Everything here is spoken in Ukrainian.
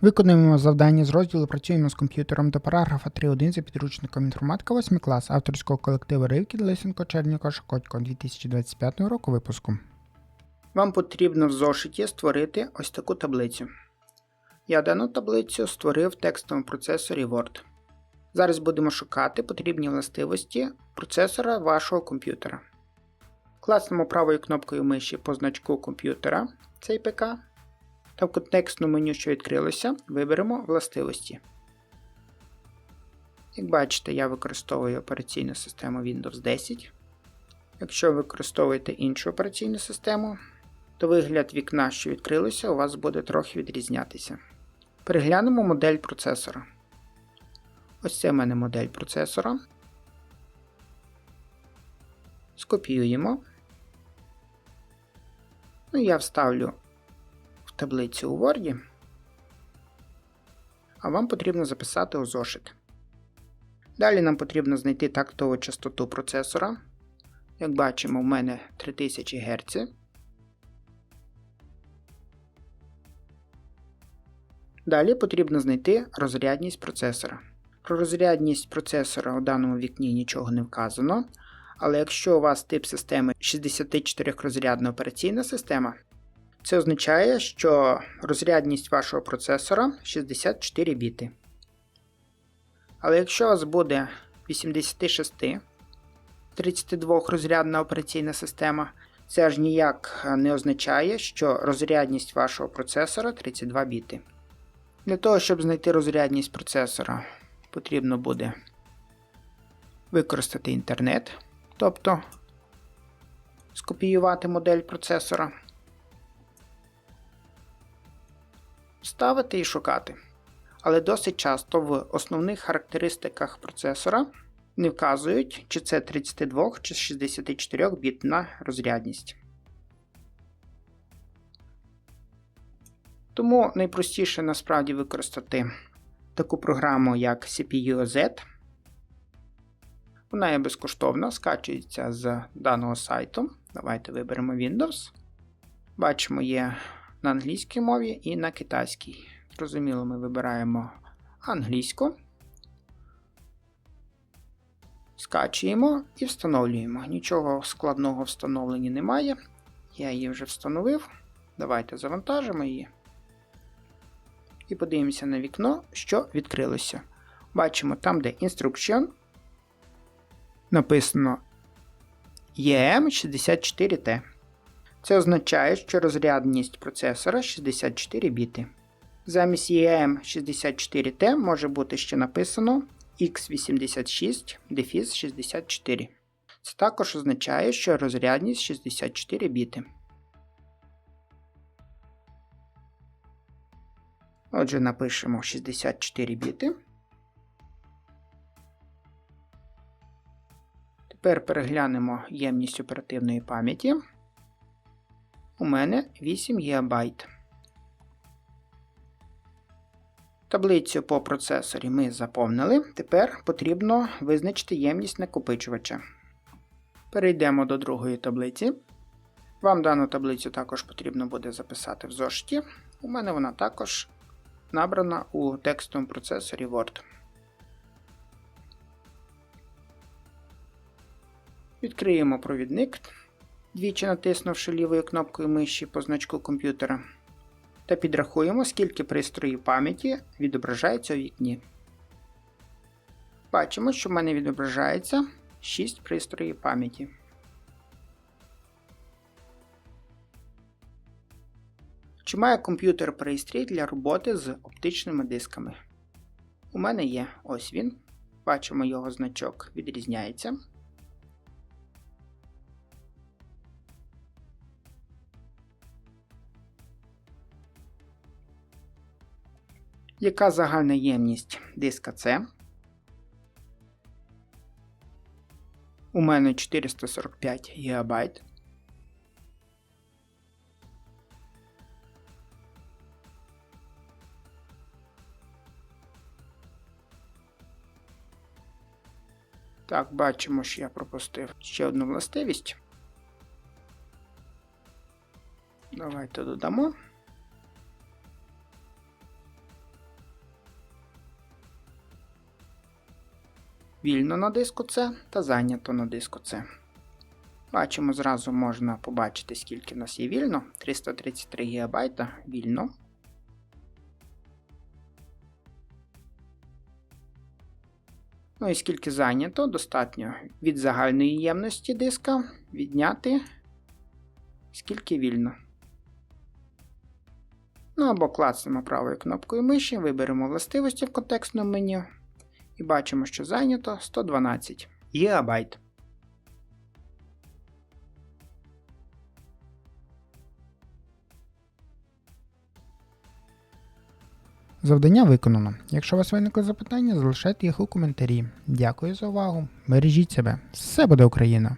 Виконуємо завдання з розділу Працюємо з комп'ютером до параграфа 3.1 за підручником інформатика 8 клас авторського колективу Ривкіт Лисенко Черніко Шокотько 2025 року випуску. Вам потрібно в зошиті створити ось таку таблицю. Я дану таблицю створив в текстовому процесорі Word. Зараз будемо шукати потрібні властивості процесора вашого комп'ютера. Класнемо правою кнопкою миші по значку комп'ютера цей ПК та в контекстному меню, що відкрилося, виберемо властивості. Як бачите, я використовую операційну систему Windows 10. Якщо ви використовуєте іншу операційну систему, то вигляд вікна, що відкрилося, у вас буде трохи відрізнятися. Переглянемо модель процесора. Ось це в мене модель процесора. Скопіюємо. Ну, я вставлю таблицю у Word, а вам потрібно записати у зошит. Далі нам потрібно знайти тактову частоту процесора. Як бачимо, в мене 3000 Гц. Далі потрібно знайти розрядність процесора. Про розрядність процесора у даному вікні нічого не вказано. Але якщо у вас тип системи 64 розрядна операційна система, це означає, що розрядність вашого процесора 64 біти. Але якщо у вас буде 86 32 розрядна операційна система, це аж ніяк не означає, що розрядність вашого процесора 32 біти. Для того, щоб знайти розрядність процесора, потрібно буде використати інтернет, тобто скопіювати модель процесора, вставити і шукати. Але досить часто в основних характеристиках процесора не вказують, чи це 32 чи 64 бітна розрядність. Тому найпростіше насправді використати таку програму, як CPU-Z. Вона є безкоштовна, скачується з даного сайту. Давайте виберемо Windows. Бачимо, є на англійській мові і на китайській. Зрозуміло, ми вибираємо англійську. Скачуємо і встановлюємо. Нічого складного встановлення немає. Я її вже встановив. Давайте завантажимо її. І подивимося на вікно, що відкрилося. Бачимо там, де Instruction. Написано EM64T. Це означає, що розрядність процесора 64 біти. Замість EM64T може бути ще написано X86 64. Це також означає, що розрядність 64 біти. Отже, напишемо 64 біти. Тепер переглянемо ємність оперативної пам'яті. У мене 8 ГБ. Таблицю по процесорі ми заповнили. Тепер потрібно визначити ємність накопичувача. Перейдемо до другої таблиці. Вам дану таблицю також потрібно буде записати в зошиті. У мене вона також набрана у текстовому процесорі Word. Відкриємо провідник, двічі натиснувши лівою кнопкою миші по значку комп'ютера. Та підрахуємо, скільки пристроїв пам'яті відображається у вікні. Бачимо, що в мене відображається 6 пристроїв пам'яті. Чи має комп'ютер пристрій для роботи з оптичними дисками? У мене є ось він. Бачимо, його значок відрізняється. Яка загальна ємність диска C? У мене 445 ГБ. Так, бачимо, що я пропустив ще одну властивість. Давайте додамо. Вільно на диску C та зайнято на диску C. Бачимо, зразу можна побачити, скільки в нас є вільно. 333 ГБ вільно. Ну і скільки зайнято, достатньо від загальної ємності диска відняти скільки вільно. Ну або клацнемо правою кнопкою миші, виберемо властивості в контекстному меню і бачимо, що зайнято 112 ГБ. Завдання виконано. Якщо у вас виникли запитання, залишайте їх у коментарі. Дякую за увагу. Бережіть себе. Все буде Україна!